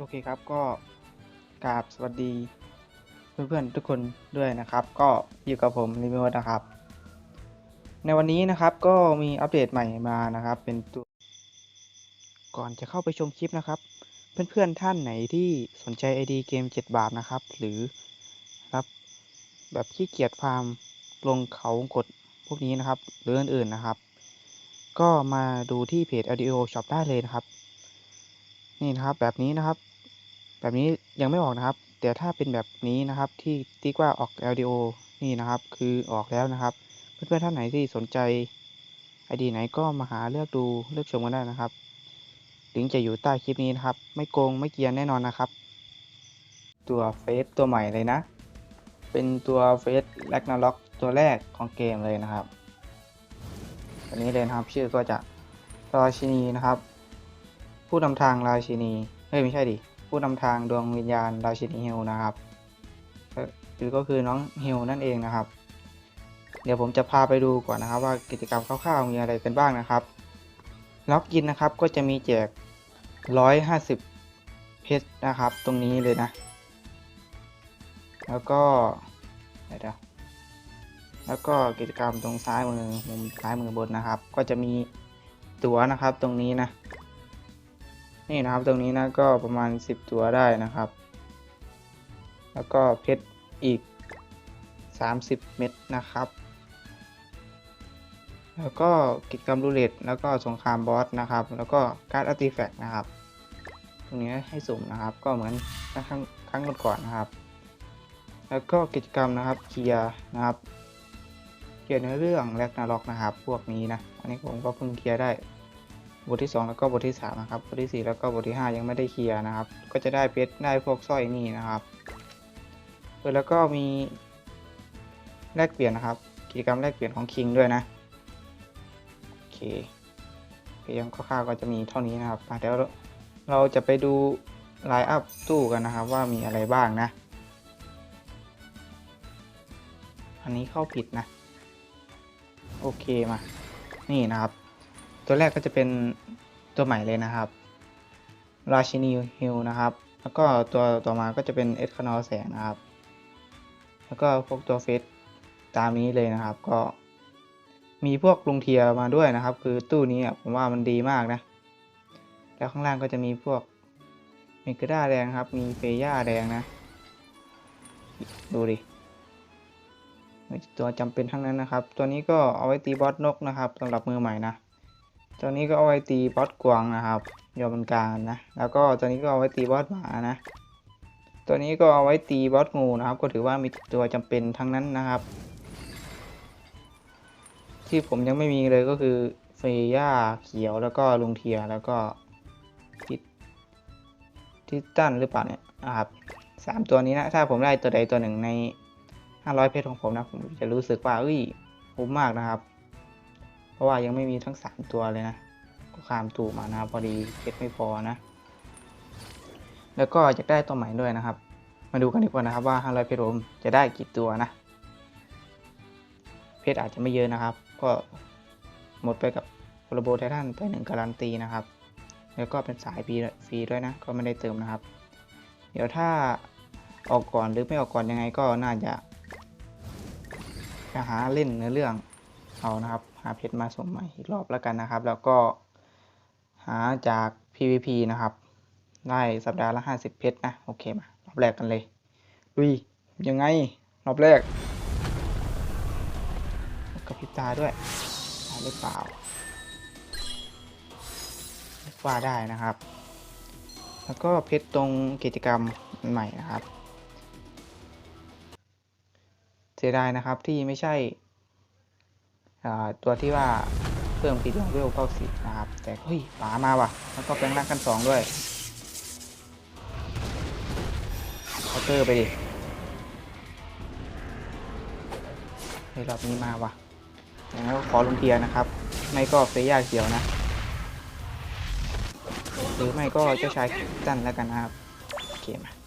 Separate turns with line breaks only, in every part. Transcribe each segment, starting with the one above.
โอเคครับก็กราบสวัสดีเพื่อนๆทุกคนด้วยนะครับ ก็อยู่กับผมรีวิวนะครับ ในวันนี้นะครับก็มีอัปเดตใหม่มานะครับ เป็นตัว ก่อนจะเข้าไปชมคลิปนะครับ เพื่อนๆท่านไหนที่สนใจ ID เกม 7 บาทนะครับ หรือรับแบบขี้เกียจฟาร์มลงเขากดพวกนี้นะครับ หรืออื่นๆนะครับ ก็มาดูที่เพจ Audio Shop ได้เลยนะครับ นี่นะครับแบบนี้นะครับ แบบนี้ยังไม่ออกนะครับ แต่ถ้าเป็นแบบนี้นะครับที่ติ๊กว่าออก LDO นี่นะครับ คือออกแล้วนะครับ เพื่อนๆท่านไหนที่สนใจ ID ไหนก็มาหาเลือกดูเลือกชมกันได้นะครับลิงก์จะอยู่ใต้คลิปนี้นะครับ ไม่โกงไม่เกียนแน่นอนนะครับ ตัวเฟสตัวใหม่เลยนะ เป็นตัวเฟสแลกนาล็อกตัวแรกของเกมเลยนะครับอันนี้เลยนะครับชื่อก็จะราชินีนะครับ ผู้นำทางราชินีเฮ้ยไม่ใช่ดิ ผู้นำทางดวงวิญญาณราชินีเฮลนะครับหรือก็คือน้องเฮลนั่นเองนะครับ เดี๋ยวผมจะพาไปดูก่อนนะครับ ว่ากิจกรรมคร่าวๆมีอะไรกันบ้างนะครับ ล็อกอินนะครับก็จะมีแจก 150 เพชรนะครับ ตรงนี้เลยนะ แล้วก็เดี๋ยวแล้วก็กิจกรรมตรงซ้ายมือมุมซ้ายมือบนนะครับ ก็จะมีตั๋วนะครับตรงนี้นะ นี่นะครับตรงนี้นะก็ประมาณ 10 ตัวได้นะครับ แล้วก็เพชรอีก 30 เม็ดนะครับ แล้วก็กิจกรรมรูเล็ตแล้วก็สงครามบอสนะครับ แล้วก็การ์ดอาร์ติแฟกต์นะครับ ตรงนี้ให้สุ่มนะครับ ก็เหมือนครั้งครั้งก่อนๆนะครับ แล้วก็กิจกรรมนะครับเคลียร์นะครับเคลียร์เนื้อเรื่องแลกนาล็อกนะครับ พวกนี้นะ อันนี้ผมก็เพิ่งเคลียร์ได้ บทที่ 2 แล้วก็บทที่ 3 นะครับ บทที่ 4 แล้วก็บทที่ 5 ยังไม่ได้เคลียร์นะครับ ก็จะได้เพชรได้พวกสร้อยนี่นะครับเออแล้วก็มีแลกเปลี่ยนนะครับ กิจกรรมแลกเปลี่ยนของคิงด้วยนะโอเคเพียงคร่าวๆก็จะมีเท่านี้นะครับอะเดี๋ยวเราจะไปดูไลน์อัพตู้กันนะครับ ว่ามีอะไรบ้างนะ อันนี้เข้าผิดนะ โอเคมา นี่นะครับ ตัวแรกก็จะเป็นตัวใหม่เลยนะครับราชินีฮิลนะครับ แล้วก็ตัวต่อมาก็จะเป็นเอสคานอแสงนะครับ แล้วก็พวกตัวเฟสตามนี้เลยนะครับ ก็ มีพวกลุงเทียมาด้วยนะครับ คือตู้นี้ผมว่ามันดีมากนะ แล้วข้างล่างก็จะมีพวกเมกาด้าแดงครับ มีเฟย่าแดงนะ ดูดิตัวจำเป็นทั้งนั้นนะครับ ตัวนี้ก็เอาไว้ตีบอสนกนะครับสำหรับมือใหม่นะ ตัวนี้ก็เอาไว้ตีบอสกวางนะครับยอมบนกลางนะ แล้วก็ตัวนี้ก็เอาไว้ตีบอสหมานะ ตัวนี้ก็เอาไว้ตีบอสงูนะครับ ก็ถือว่ามีตัวจำเป็นทั้งนั้นนะครับ ที่ผมยังไม่มีเลยก็คือเฟย่าเขียวแล้วก็ลุงเทียแล้วก็ทิตทิตตันหรือเปล่าเนี่ยนะครับสามตัวนี้นะ ถ้าผมได้ตัวใดตัวหนึ่งใน500เพชรของผมนะ ผมจะรู้สึกว่าเอ้ยคุ้มมากนะครับ เพราะว่ายังไม่มีทั้ง3ตัวเลยนะก็ขามตู่มานะพอดีเพชรไม่พอนะ แล้วก็จะได้ตัวใหม่ด้วยนะครับ มาดูกันดีกว่านะครับว่า500เพชรผมจะได้กี่ตัวนะ เพชรอาจจะไม่เยอะนะครับ ก็หมดไปกับโคลโบไททันไปหนึ่งการันตีนะครับ แล้วก็เป็นสายฟรีฟรีด้วยนะ ก็ไม่ได้เติมนะครับ เดี๋ยวถ้าออกก่อนหรือไม่ออกก่อนยังไงก็น่าจะจะหาเล่นเนื้อเรื่องเอานะครับ เพชรมาส่งใหม่อีกรอบแล้วกันนะครับ แล้วก็หาจาก PVP นะครับ ได้สัปดาห์ละ 50 เพชรนะ โอเคมารอบแรกกันเลยลุยยังไง รอบแรกกระพริบตาด้วยได้หรือเปล่าว่าได้นะครับ แล้วก็เพชรตรงกิจกรรมใหม่นะครับ เสียดายนะครับที่ไม่ใช่ ตัวที่ว่าเพิ่มทีเดียวเวลเก้าสิบนะครับ แต่เฮ้ยป๋ามาว่ะ แล้วก็แปลงร่างกันสองด้วยเคาน์เตอร์ไปดิเฮ้ยรอบนี้มาว่ะอย่างนั้นก็ขอลุงเทียนะครับ ไม่ก็เฟย่าเขียวนะ หรือไม่ก็เจ้าชายจันแล้วกันนะครับ โอเคมา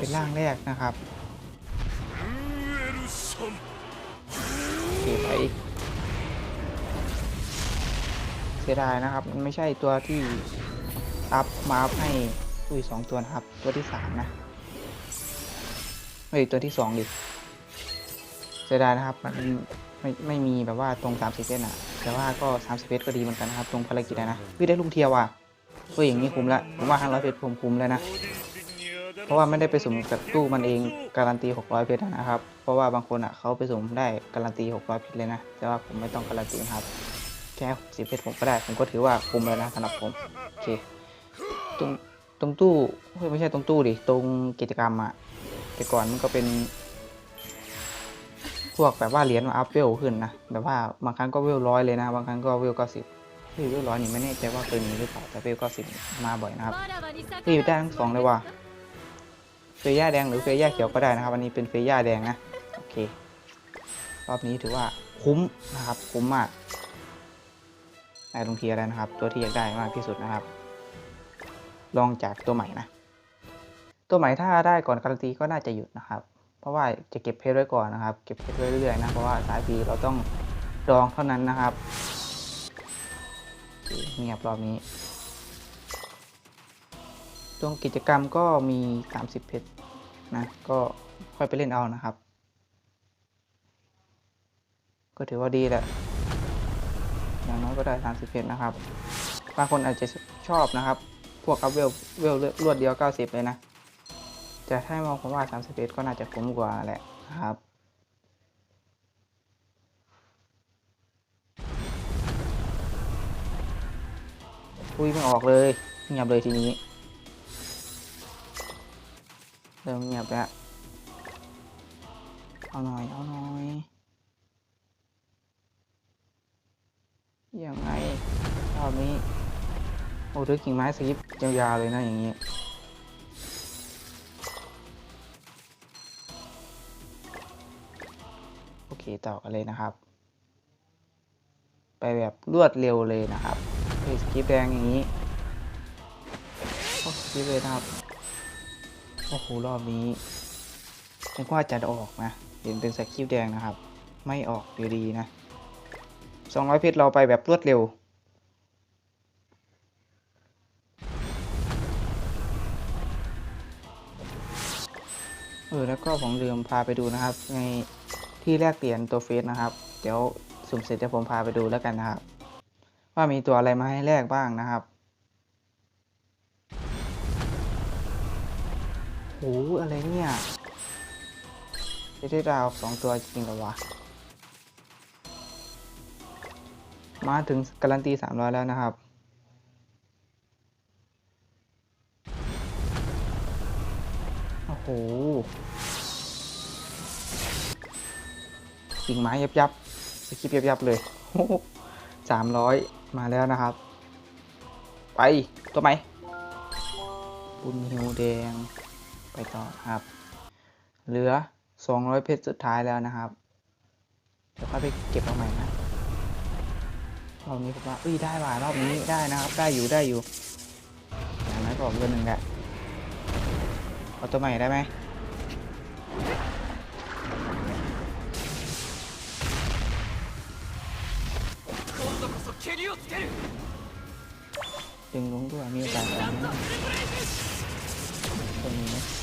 เป็นร่างแรกนะครับ
เสี
ยไปเสียดายนะครับ มันไม่ใช่ตัวที่อัพมาอัพให้อุ้ยสองตัวนะครับ ตัวที่สามนะไม่ตัวที่สองดิเสียดายนะครับ มันไม่ไม่มีแบบว่าตรง 30เซนอะแต่ว่าก็ 30เซนก็ดีเหมือนกันนะครับ ตรงภารกิจนะนะวิได้ลุงเทียวว่ะเฮ้ยอย่างนี้คุ้มละผมว่าห้าร้อยเพชผมคุ้มแล้วนะ เพราะว่าไม่ได้ไปสุ่มกับตู้มันเองการันตี 600 เพชรนะครับ เพราะว่าบางคนอะเขาไปสุ่มได้การันตี 600 เพชรเลยนะ แต่ว่าผมไม่ต้องการันตีครับ แค่ 60 เพชรผมก็ได้ ผมก็ถือว่าคุ้มแล้วนะสำหรับผม โอเค ตรงตรงตู้ไม่ใช่ตรงตู้ดิ ตรงกิจกรรมอะ แต่ก่อนมันก็เป็น พวกแบบว่าเหรียญมาอัพเวลขึ้นนะ แบบว่าบางครั้งก็เวลร้อยเลยนะ บางครั้งก็เวลเก้าสิบเฮ้เวลร้อยนี่ไม่แน่ใจว่าเคยมีหรือเปล่าแต่เวลเก้าสิบมาบ่อยนะครับ
นี่ได้ทั้งสองเลยว่ะ
เฟย่าแดงหรือเฟย่าเขียวก็ได้นะครับ อันนี้เป็นเฟย่าแดงนะ โอเค รอบนี้ถือว่าคุ้มนะครับ คุ้มมากได้ลงเทียร์แล้วนะครับ ตัวที่อยากได้มากที่สุดนะครับ ลองจากตัวใหม่นะ ตัวใหม่ถ้าได้ก่อนการันตีก็น่าจะหยุดนะครับ เพราะว่าจะเก็บเพชรไว้ก่อนนะครับ เก็บเพชรไว้เรื่อยๆนะ เพราะว่าสายปีเราต้องลองเท่านั้นนะครับเงียบรอบนี้ ตรงกิจกรรมก็มี 30 เพชรนะ ก็ค่อยไปเล่นเอานะครับ ก็ถือว่าดีแหละ อย่างน้อยก็ได้ 30 เพชรนะครับ บางคนอาจจะชอบนะครับ พวกอัพเวลเวลรวดเดียว 90 เลยนะแต่ถ้ามองผมว่า 30 เพชรก็น่าจะคุ้มกว่าแหละนะครับอุ้ยไม่ออกเลยเงียบเลยทีนี้ ริ่มเงียบแล้ว เอาหน่อย เอาหน่อย ยังไงรอบนี้ โอ้ด้วยกิ่งไม้สกิปยาวๆเลยนะอย่างนี้โอเคต่อกันเลยนะครับ ไปแบบรวดเร็วเลยนะครับเฮ้ยสกิปแดงอย่างนี้ โอ้สกิปเลยนะครับ โอ้โหรอบนี้นึกว่าจะออกนะเห็นเป็นสกิปแดงนะครับ ไม่ออกอยู่ดีนะ200เพชรเราไปแบบรวดเร็ว เออ แล้วก็ผมลืมพาไปดูนะครับ ในที่แลกเปลี่ยนตัวเฟสนะครับ เดี๋ยวสุ่มเสร็จจะผมพาไปดูแล้วกันนะครับ ว่ามีตัวอะไรมาให้แลกบ้างนะครับ โหอะไรเนี่ยจะได้ดาวสองตัวจริงหรอวะ มาถึงการันตีสามร้อยแล้วนะครับ โอ้โหกิ่งไม้ยับยับสกิปยับยับเลยสามร้อยมาแล้วนะครับ ไป ตัวไหมบุญหิวแดง ไปต่อครับ เหลือ 200 เพชรสุดท้ายแล้วนะครับ เดี๋ยวค่อยไปเก็บเอาใหม่นะรอบนี้ผมว่าอุ้ยได้ว่ะรอบนี้ได้นะครับ ได้อยู่ได้อยู่อย่างน้อยก็ออกเดือนหนึ่งแหละเอาตัวใหม่ได้ไหมดึงลงด้วยมีโอกาสออกนะตัวนี้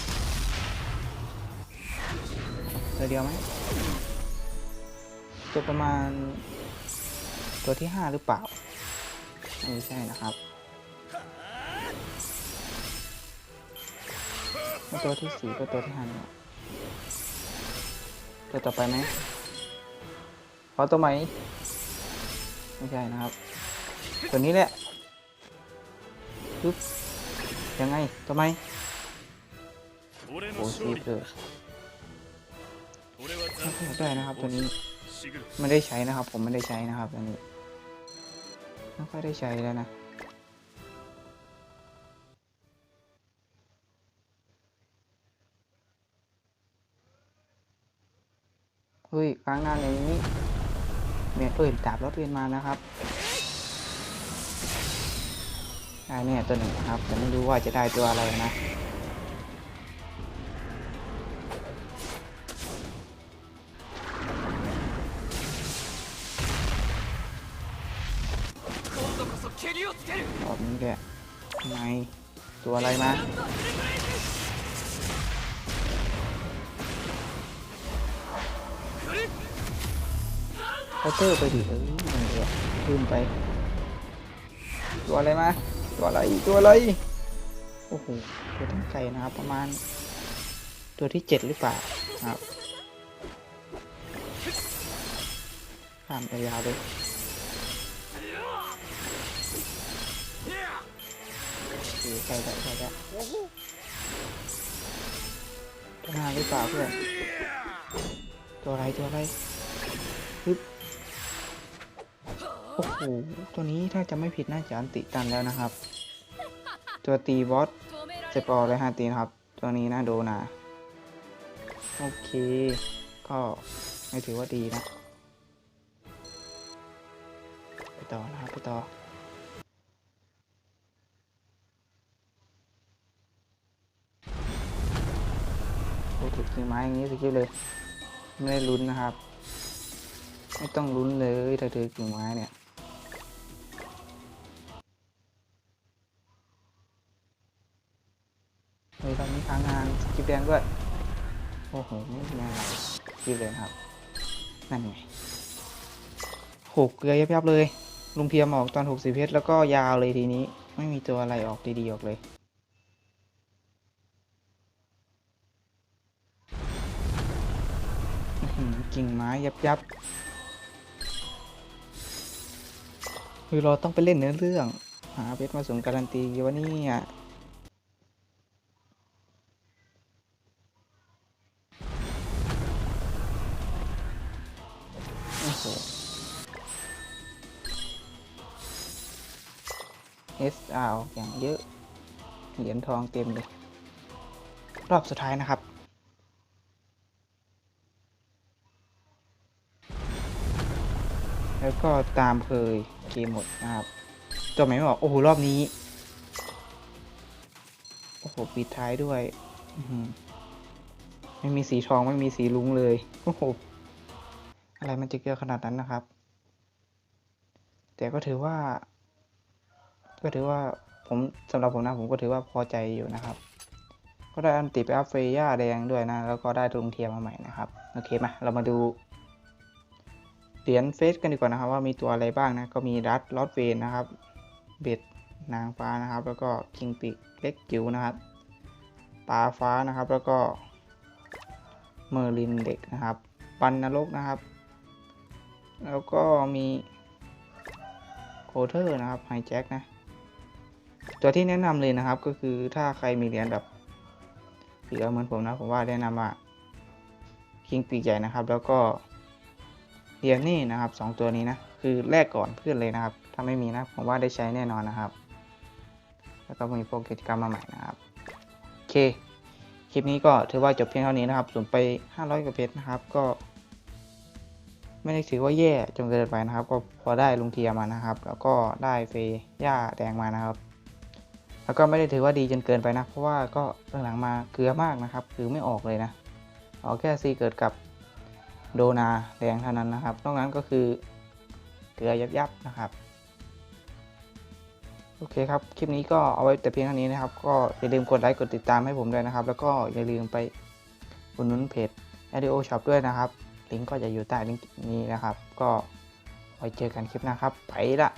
ตัวเดียวไหมตัวประมาณตัวที่ห้าหรือเปล่า ไม่ใช่นะครับ ตัวที่สี่ก็ตัวที่ห้าตัวต่อไปไหมขอตัวไหมไม่ใช่นะครับ ตัวนี้แหละยังไงตัวไหมโอ้ชี
พ
เลย ด้วยนะครับตัวนี้
มัน
ได้ใช้นะครับ ผมไม่ได้ใช้นะครับตัวนี้ไม่ค่อยได้ใช้แล้วนะเฮ้ยครั้งหน้าในนี้เมียอื่นดาบรถเรียนมานะครับอันนี้ตัวหนึ่งครับแต่ไม่รู้ว่าจะได้ตัวอะไรนะ ตัวอะไรมาเคาน์เตอร์ไปดิเออมันเดียวขึ้นไป ตัวอะไรมาตัวอะไรตัวอะไรโอ้โหตัวตั้งใจนะครับประมาณ ตัวที่เจ็ดหรือเปล่าครับข้ามไปยาวเลย ใช่ใช่ใช่ใช่ห้าหรือเปล่าเพื่อนตัวอะไรตัวอะไรปึ๊บโอ้โหตัวนี้ถ้าจะไม่ผิดน่าจะอันติตันแล้วนะครับ ตัวตีบอส
ส
ปอร์แลยฮะตีนะครับ ตัวนี้น่าโดนะโอเค ก็ไม่ถือว่าดีนะ ไปต่อนะครับไปต่อ ถูกกิ่งไม้อย่างนี้สกิลเลย ไม่ได้ลุ้นนะครับ ไม่ต้องลุ้นเลยถ้าถือกิ่งไม้เนี่ยเฮ้ยตอนนี้ค้างงานสกิปแดงด้วย โอ้โห ไม่มีอะไรสกิปเลยครับ นั่นไงหกเกลือยับยับๆเลย ลุงเพียมออกตอนหกสิบเพชรแล้วก็ยาวเลยทีนี้ ไม่มีตัวอะไรออกดีๆออกเลย กิ่งไม้ยับยับคือเราต้องไปเล่นเนื้อเรื่อง หาเพชรมาส่งการันตีวะเนี่ยโอ้โห S R อย่างเยอะ เหรียญทองเต็มเลย รอบสุดท้ายนะครับ แล้วก็ตามเคยเกมหมดนะครับตัวไหนไม่บอกโอ้โหรอบนี้ โอ้โหปิดท้ายด้วยไม่มีสีทองไม่มีสีลุ้งเลยโอ้โหอะไรมันจะเยอะขนาดนั้นนะครับ แต่ก็ถือว่า ก็ถือว่าผมสำหรับผมนะผมก็ถือว่าพอใจอยู่นะครับ ก็ได้อันติไปอัพเฟย่าแดงด้วยนะ แล้วก็ได้ตุงเทียมมาใหม่นะครับ โอเคมาเรามาดู เหรียญเฟสกันดีกว่านะครับว่ามีตัวอะไรบ้างนะก็มีรัดลอดเวนนะครับเบ็ดนางฟ้านะครับ แล้วก็คิงปิกเล็กจิ๋วนะครับปลาฟ้านะครับแล้วก็เมอร์ลินเด็กนะครับปันนรกนะครับ แล้วก็มีโคเทอร์นะครับไฮแจ็คนะตัวที่แนะนำเลยนะครับก็คือถ้าใครมีเหรียญแบบเหลือเหมือนผมนะผมว่าแนะนำว่าคิงปีกใหญ่นะครับ แล้วก็ เหรียนี่นะครับสองตัวนี้นะ คือแลกก่อนเพื่อนเลยนะครับ ถ้าไม่มีนะผมว่าได้ใช้แน่นอนนะครับ แล้วก็มีพวกกิจกรรมมาใหม่นะครับโอเค คลิปนี้ก็ถือว่าจบเพียงเท่านี้นะครับส่วนไป 500กว่าเพชรนะครับก็ ไม่ได้ถือว่าแย่จนเกินไปนะครับ ก็พอได้ลุงเทียมานะครับ แล้วก็ได้เฟย่าแดงมานะครับแล้วก็ไม่ได้ถือว่าดีจนเกินไปนะ เพราะว่าก็หลังๆมาเกลือมากนะครับ คือไม่ออกเลยนะ เอาแค่ซีเกิดกับ โดนาแดงเท่านั้นนะครับ นอกนั้นก็คือเกลือยับยับนะครับ โอเคครับ คลิปนี้ก็เอาไว้แต่เพียงเท่านี้นะครับ ก็อย่าลืมกดไลค์กดติดตามให้ผมด้วยนะครับ แล้วก็อย่าลืมไปอุดหนุนเพจ a d i o Shop ด้วยนะครับ ลิงก์ก็จะอยู่ใต้ลิงก์นี้นะครับ ก็ไว้เจอกันคลิปหน้าครับไปละ